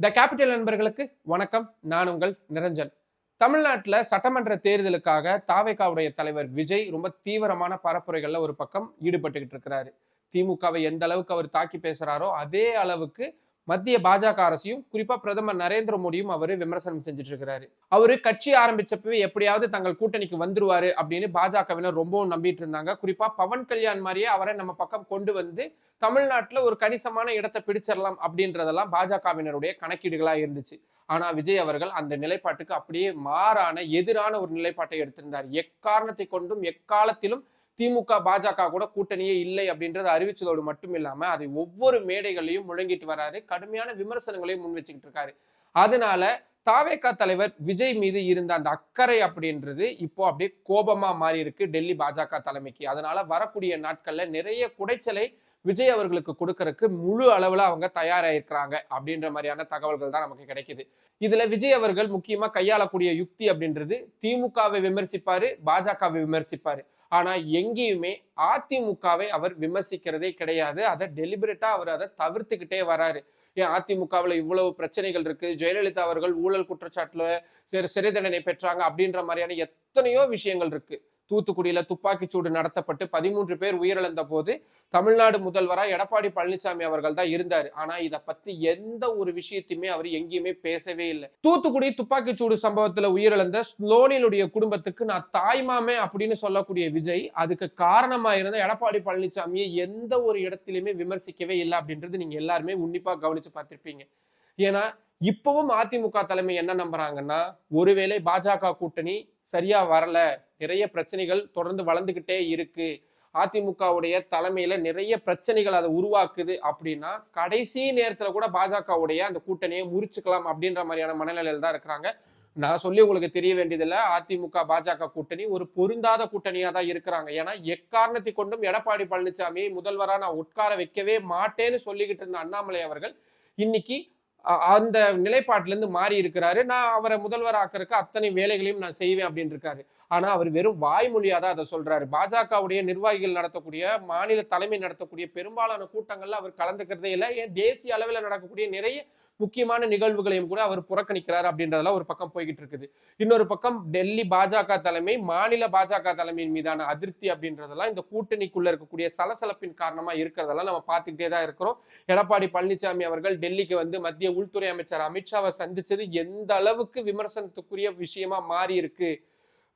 The capital நண்பர்களுக்கு வணக்கம். நான் உங்கள் நிரஞ்சன். தமிழ்நாட்டில் சட்டமன்ற தேர்தலுக்காக தாவேகாவுடைய தலைவர் விஜய் ரொம்ப தீவிரமான பரப்புரைகளில் ஒரு பக்கம் ஈடுபட்டுக்கிட்டு இருக்கிறாரு. திமுகவை எந்த அளவுக்கு அவர் தாக்கி பேசுகிறாரோ அதே அளவுக்கு மத்திய பாஜக அரசையும் குறிப்பா பிரதமர் நரேந்திர மோடியும் அவர் விமர்சனம் செஞ்சுட்டு இருக்கிறாரு அவரு கட்சி ஆரம்பிச்சப்பவே எப்படியாவது தங்கள் கூட்டணிக்கு வந்துருவாரு அப்படின்னு பாஜகவினர் ரொம்பவும் நம்பிட்டு இருந்தாங்க குறிப்பா பவன் கல்யாண் மாதிரியே அவரை நம்ம பக்கம் கொண்டு வந்து தமிழ்நாட்டுல ஒரு கணிசமான இடத்தை பிடிச்சிடலாம் அப்படின்றதெல்லாம் பாஜகவினருடைய கணக்கீடுகளா இருந்துச்சு. ஆனா விஜய் அவர்கள் அந்த நிலைப்பாட்டுக்கு அப்படியே மாறான எதிரான ஒரு நிலைப்பாட்டை எடுத்திருந்தார். எக்காரணத்தை கொண்டும் எக்காலத்திலும் திமுக பாஜக கூட கூட்டணியே இல்லை அப்படின்றத அறிவிச்சதோடு மட்டும் இல்லாம அதை ஒவ்வொரு மேடைகளையும் முழங்கிட்டு வராரு. கடுமையான விமர்சனங்களையும் முன் வச்சுக்கிட்டு இருக்காரு. அதனால தாவேகா தலைவர் விஜய் மீது இருந்த அந்த அக்கறை அப்படின்றது இப்போ அப்படியே கோபமா மாறி இருக்கு டெல்லி பாஜக தலைமைக்கு. அதனால வரக்கூடிய நாட்கள்ல நிறைய குடைச்சலை விஜய் அவர்களுக்கு கொடுக்கறதுக்கு முழு அளவுல அவங்க தயாராயிருக்கிறாங்க அப்படின்ற மாதிரியான தகவல்கள் தான் நமக்கு கிடைக்குது. இதுல விஜய் அவர்கள் முக்கியமா கையாளக்கூடிய யுக்தி அப்படின்றது திமுகவை விமர்சிப்பாரு பாஜகவை விமர்சிப்பாரு. ஆனா எங்கேயுமே அதிமுகவை அவர் விமர்சிக்கிறதே கிடையாது. அதை டெலிபரேட்டா அவர் அதை தவிர்த்துக்கிட்டே வராரு. ஏன் அதிமுகவில் இவ்வளவு பிரச்சனைகள் இருக்கு? ஜெயலலிதா அவர்கள் ஊழல் குற்றச்சாட்டுல சிறு சிறை தண்டனை பெற்றாங்க அப்படின்ற மாதிரியான எத்தனையோ விஷயங்கள் இருக்கு. தூத்துக்குடியில துப்பாக்கிச்சூடு நடத்தப்பட்டு பதிமூன்று பேர் உயிரிழந்த போது தமிழ்நாடு முதல்வரா எடப்பாடி பழனிசாமி அவர்கள் தான் இருந்தார். ஆனா இதை பத்தி எந்த ஒரு விஷயத்தையுமே அவர் எங்கேயுமே பேசவே இல்லை. தூத்துக்குடி துப்பாக்கி சூடு சம்பவத்துல உயிரிழந்த ஸ்லோனிலுடைய குடும்பத்துக்கு நான் தாய்மாமே அப்படின்னு சொல்லக்கூடிய விஜய் அதுக்கு காரணமா இருந்த எடப்பாடி பழனிசாமியை எந்த ஒரு இடத்திலுமே விமர்சிக்கவே இல்லை அப்படின்றது நீங்க எல்லாருமே உன்னிப்பா கவனிச்சு பார்த்திருப்பீங்க. ஏன்னா இப்பவும் அதிமுக தலைமை என்ன நம்புறாங்கன்னா ஒருவேளை பாஜக கூட்டணி சரியா வரல நிறைய பிரச்சனைகள் தொடர்ந்து வளர்ந்துக்கிட்டே இருக்கு. அதிமுகவுடைய தலைமையில நிறைய பிரச்சனைகள் அதை உருவாக்குது அப்படின்னா கடைசி நேரத்துல கூட பாஜகவுடைய அந்த கூட்டணியை முறிச்சுக்கலாம் அப்படின்ற மாதிரியான மனநிலையில தான் இருக்கிறாங்க. நான் சொல்லி உங்களுக்கு தெரிய வேண்டியதில்லை அதிமுக பாஜக கூட்டணி ஒரு பொருந்தாத கூட்டணியா தான் இருக்கிறாங்க. ஏன்னா எக்காரணத்தை கொண்டும் எடப்பாடி பழனிசாமியை முதல்வரா நான் உட்கார வைக்கவே மாட்டேன்னு சொல்லிக்கிட்டு இருந்த அண்ணாமலை அவர்கள் இன்னைக்கு அந்த நிலைப்பாட்டிலேருந்து மாறி இருக்கிறாரு. நான் அவரை முதல்வர் ஆக்கிறதுக்கு அத்தனை வேலைகளையும் நான் செய்வேன் அப்படின்னு இருக்காரு ஆனால் அவர் வெறும் வாய்மொழியாக தான் அதை சொல்கிறாரு பாஜகவுடைய நிர்வாகிகள் நடத்தக்கூடிய மாநில தலைமை நடத்தக்கூடிய பெரும்பாலான கூட்டங்களில் அவர் கலந்துக்கிறதே இல்லை. ஏன் தேசிய அளவில் நடக்கக்கூடிய நிறைய முக்கியமான நிகழ்வுகளையும் கூட அவர் புறக்கணிக்கிறார் அப்படின்றதெல்லாம் ஒரு பக்கம் போய்கிட்டு இருக்குது. இன்னொரு பக்கம் டெல்லி பாஜக தலைமை மாநில பாஜக தலைமையின் மீதான அதிருப்தி அப்படின்றதெல்லாம் இந்த கூட்டணிக்குள்ள இருக்கக்கூடிய சலசலப்பின் காரணமா இருக்கிறதெல்லாம் நம்ம பார்த்துக்கிட்டே தான் இருக்கிறோம். எடப்பாடி பழனிசாமி அவர்கள் டெல்லிக்கு வந்து மத்திய உள்துறை அமைச்சர் அமித்ஷாவை சந்திச்சது எந்த அளவுக்கு விமர்சனத்துக்குரிய விஷயமா மாறி இருக்கு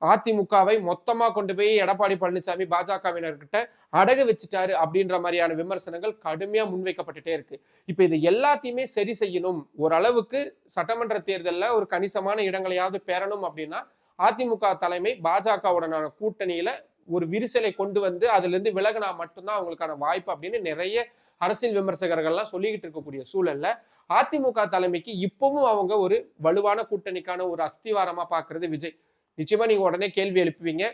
அதிமுகவை மொத்தமா கொண்டு போய் எடப்பாடி பழனிசாமி பாஜகவினர்கிட்ட அடகு வச்சுட்டாரு அப்படின்ற மாதிரியான விமர்சனங்கள் கடுமையா முன்வைக்கப்பட்டுட்டே இருக்கு. இப்ப இது எல்லாத்தையுமே சரி செய்யணும். ஓரளவுக்கு சட்டமன்ற தேர்தலில் ஒரு கணிசமான இடங்களையாவது பெறணும் அப்படின்னா அதிமுக தலைமை பாஜகவுடனான கூட்டணியில ஒரு விரிசலை கொண்டு வந்து அதுல இருந்து விலகினா மட்டும்தான் அவங்களுக்கான வாய்ப்பு அப்படின்னு நிறைய அரசியல் விமர்சகர்கள்லாம் சொல்லிக்கிட்டு இருக்கக்கூடிய சூழல்ல அதிமுக தலைமைக்கு இப்பவும் அவங்க ஒரு வலுவான கூட்டணிக்கான ஒரு அஸ்திவாரமா பாக்குறது விஜய். நிச்சயமா நீங்க உடனே கேள்வி எழுப்புவீங்க.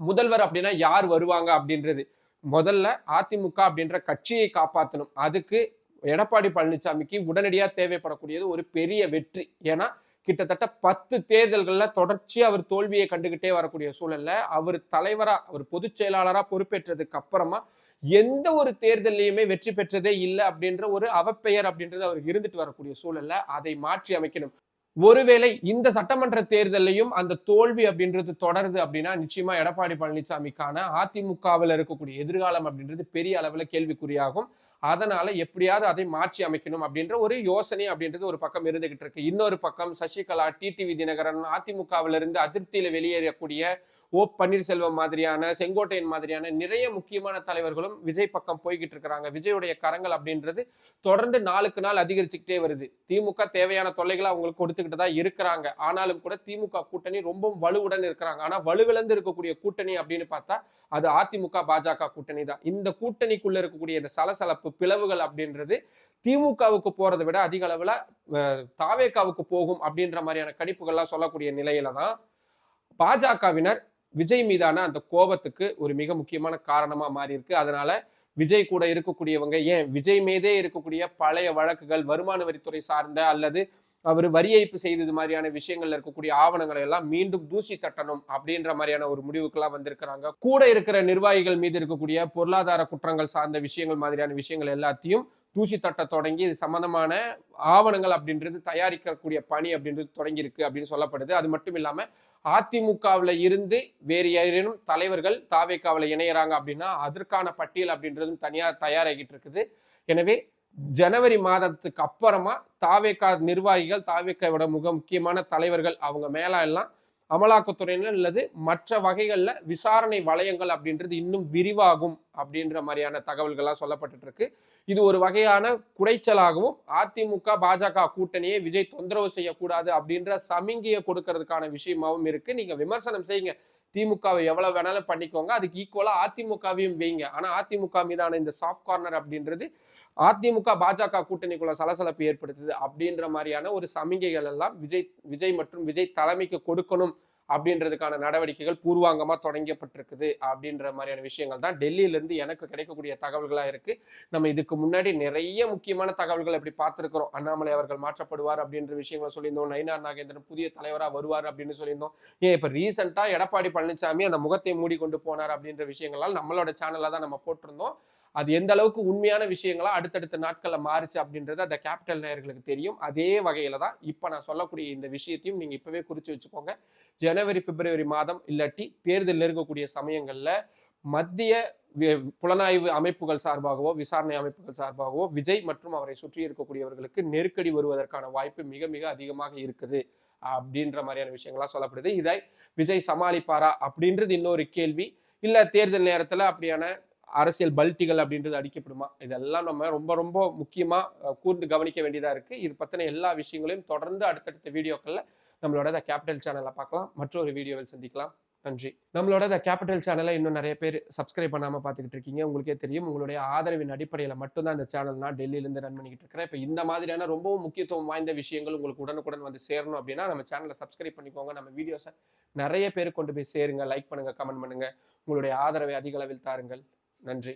முதல்வர் அப்படின்னா யார் வருவாங்க அப்படின்றது. முதல்ல அதிமுக அப்படின்ற கட்சியை காப்பாற்றணும் அதுக்கு எடப்பாடி பழனிசாமிக்கு உடனடியாக தேவைப்படக்கூடியது ஒரு பெரிய வெற்றி. ஏன்னா கிட்டத்தட்ட பத்து தேர்தல்களில் தொடர்ச்சியாக அவர் தோல்வியை கண்டுகிட்டே வரக்கூடிய சூழல்ல அவர் தலைவராக அவர் பொதுச் செயலாளராக பொறுப்பேற்றதுக்கு அப்புறமா எந்த ஒரு தேர்தலையுமே வெற்றி பெற்றதே இல்லை அப்படின்ற ஒரு அவப்பெயர் அப்படின்றது அவருக்கு இருந்துட்டு வரக்கூடிய சூழல்ல அதை மாற்றி அமைக்கணும். ஒருவேளை இந்த சட்டமன்ற தேர்தலையும் அந்த தோல்வி அப்படின்றது தொடருது அப்படின்னா நிச்சயமா எடப்பாடி பழனிசாமிக்கான அதிமுகவில் இருக்கக்கூடிய எதிர்காலம் அப்படின்றது பெரிய அளவுல கேள்விக்குறியாகும். அதனால எப்படியாவது அதை மாற்றி அமைக்கணும் அப்படின்ற ஒரு யோசனை அப்படின்றது ஒரு பக்கம் இருந்துகிட்டு இருக்கு. இன்னொரு பக்கம் சசிகலா டிடிவி தினகரன் அதிமுகவிலிருந்து அதிருப்தியில வெளியேறக்கூடிய ஓ பன்னீர்செல்வம் மாதிரியான செங்கோட்டையன் மாதிரியான நிறைய முக்கியமான தலைவர்களும் விஜய் பக்கம் போய்கிட்டு இருக்கிறாங்க. விஜயுடைய கரங்கள் அப்படின்றது தொடர்ந்து நாளுக்கு நாள் அதிகரிச்சுக்கிட்டே வருது. திமுக தேவையான தொல்லைகளை அவங்களுக்கு கொடுத்துக்கிட்டு தான் இருக்கிறாங்க. ஆனாலும் கூட திமுக கூட்டணி ரொம்ப வலுவுடன் இருக்கிறாங்க. ஆனா வலுவிழந்து இருக்கக்கூடிய கூட்டணி அப்படின்னு பார்த்தா அது அதிமுக பாஜக கூட்டணி தான். இந்த கூட்டணிக்குள்ள இருக்கக்கூடிய இந்த சலசலப்பு பிளவுகள் அப்படின்றது திமுகவுக்கு போறதை விட அதிக அளவுல தாவேக்காவுக்கு தாவேகாவுக்கு போகும் அப்படின்ற மாதிரியான கணிப்புகள்லாம் சொல்லக்கூடிய நிலையில தான் பாஜகவினர் விஜய் மீதான அந்த கோபத்துக்கு ஒரு மிக முக்கியமான காரணமா மாறி இருக்கு அதனால விஜய் கூட இருக்கக்கூடியவங்க ஏன் விஜய் மீதே இருக்கக்கூடிய பழைய வழக்குகள் வருமான வரித்துறை சார்ந்த அல்லது அவர் வரி ஏய்ப்பு செய்தது மாதிரியான விஷயங்கள்ல இருக்கக்கூடிய ஆவணங்களை எல்லாம் மீண்டும் தூசி தட்டணும் அப்படின்ற மாதிரியான ஒரு முடிவுக்கெல்லாம் வந்திருக்கிறாங்க. கூட இருக்கிற நிர்வாகிகள் மீது இருக்கக்கூடிய பொருளாதார குற்றங்கள் சார்ந்த விஷயங்கள் மாதிரியான விஷயங்கள் எல்லாத்தையும் தூசி தட்ட தொடங்கி இது சம்பந்தமான ஆவணங்கள் அப்படின்றது தயாரிக்கக்கூடிய பணி அப்படின்றது தொடங்கியிருக்கு அப்படின்னு சொல்லப்படுது. அது மட்டும் இல்லாமல் அதிமுகவில் இருந்து வேறு யாரேனும் தலைவர்கள் தாவேக்காவில் இணையறாங்க அப்படின்னா அதற்கான பட்டியல் அப்படின்றதும் தனியாக தயாராகிட்டு இருக்குது. எனவே ஜனவரி மாதத்துக்கு அப்புறமா தாவேக்கா நிர்வாகிகள் தாவேக்காவோட முக முக்கியமான தலைவர்கள் அவங்க மேலாம் எல்லாம் அமலாக்கத்துறையினர் அல்லது மற்ற வகைகளில் விசாரணை வளையங்கள் அப்படின்றது இன்னும் விரிவாகும் அப்படின்ற மாதிரியான தகவல்கள்லாம் சொல்லப்பட்டு இருக்கு இது ஒரு வகையான குடைச்சலாகவும் அதிமுக பாஜக கூட்டணியை விஜய் தொந்தரவு செய்யக்கூடாது அப்படின்ற சமிங்கியை கொடுக்கறதுக்கான விஷயமாவும் இருக்கு. நீங்க விமர்சனம் செய்யுங்க. திமுகவை எவ்வளவு வேணாலும் பண்ணிக்கோங்க. அதுக்கு ஈக்குவலா அதிமுகவையும் வைங்க. ஆனா அதிமுக மீதான இந்த சாஃப்ட் கார்னர் அப்படின்றது அதிமுக பாஜக கூட்டணிக்குள்ள சலசலப்பு ஏற்படுத்துது அப்படின்ற மாதிரியான ஒரு சமிகைகள் எல்லாம் விஜய் விஜய் மற்றும் விஜய் தலைமைக்கு கொடுக்கணும் அப்படின்றதுக்கான நடவடிக்கைகள் பூர்வாங்கமாக தொடங்கப்பட்டிருக்குது அப்படின்ற மாதிரியான விஷயங்கள் தான் டெல்லியிலேருந்து எனக்கு கிடைக்கக்கூடிய தகவல்களாக இருக்குது நம்ம இதுக்கு முன்னாடி நிறைய முக்கியமான தகவல்கள் எப்படி பார்த்துருக்குறோம். அண்ணாமலை அவர்கள் மாற்றப்படுவார் அப்படின்ற விஷயங்களை சொல்லியிருந்தோம். நயினார் நாகேந்திரன் புதிய தலைவராக வருவார் அப்படின்னு சொல்லியிருந்தோம். ஏன் இப்போ ரீசெண்டாக எடப்பாடி பழனிசாமி அந்த முகத்தை மூடி கொண்டு போனார் அப்படின்ற விஷயங்களால் நம்மளோட சேனலில் தான் நம்ம போட்டிருந்தோம். அது எந்த அளவுக்கு உண்மையான விஷயங்களா அடுத்தடுத்த நாட்களில் மாறுச்சு அப்படின்றது அந்த கேபிட்டல் நேயர்களுக்கு தெரியும். அதே வகையில தான் இப்போ நான் சொல்லக்கூடிய இந்த விஷயத்தையும் நீங்க இப்பவே குறிச்சு வச்சுக்கோங்க. ஜனவரி பிப்ரவரி மாதம் இல்லாட்டி தேர்தல் இருக்கக்கூடிய சமயங்களில் மத்திய புலனாய்வு அமைப்புகள் சார்பாகவோ விசாரணை அமைப்புகள் சார்பாகவோ விஜய் மற்றும் அவரை சுற்றி இருக்கக்கூடியவர்களுக்கு நெருக்கடி வருவதற்கான வாய்ப்பு மிக மிக அதிகமாக இருக்குது அப்படின்ற மாதிரியான விஷயங்கள்லாம் சொல்லப்படுது. இதை விஜய் சமாளிப்பாரா அப்படின்றது இன்னொரு கேள்வி. இல்ல தேர்தல் நேரத்துல அப்படியான அரசியல் பல்ட்டிகள் அப்படின்றது அடிக்கப்படுமா? இதெல்லாம் நம்ம ரொம்ப ரொம்ப முக்கியமாக கூர்ந்து கவனிக்க வேண்டியதாக இருக்குது இது பற்றின எல்லா விஷயங்களையும் தொடர்ந்து அடுத்தடுத்த வீடியோக்களில் நம்மளோட த கேபிட்டல் சேனலை பார்க்கலாம் மற்றொரு வீடியோவில் சந்திக்கலாம். நன்றி. நம்மளோட த கேபிட்டல் சேனலை இன்னும் நிறைய பேர் சப்ஸ்கிரைப் பண்ணாமல் பார்த்துக்கிட்டு இருக்கீங்க. உங்களுக்கே தெரியும். உங்களுடைய ஆதரவின் அடிப்படையில் மட்டும்தான் இந்த சேனல் நான் டெல்லியிலேருந்து ரன் பண்ணிக்கிட்டு இருக்கிறேன். இப்போ இந்த மாதிரியான ரொம்பவும் முக்கியத்துவம் வாய்ந்த விஷயங்கள் உங்களுக்கு உடனுக்குடன் வந்து சேரணும் அப்படின்னா நம்ம சேனலை சப்ஸ்கிரைப் பண்ணிக்கோங்க. நம்ம வீடியோஸை நிறைய பேர் கொண்டு போய் சேருங்க. லைக் பண்ணுங்கள் கமெண்ட் பண்ணுங்கள் உங்களுடைய ஆதரவை அதிக அளவில் தாருங்கள். நன்றி.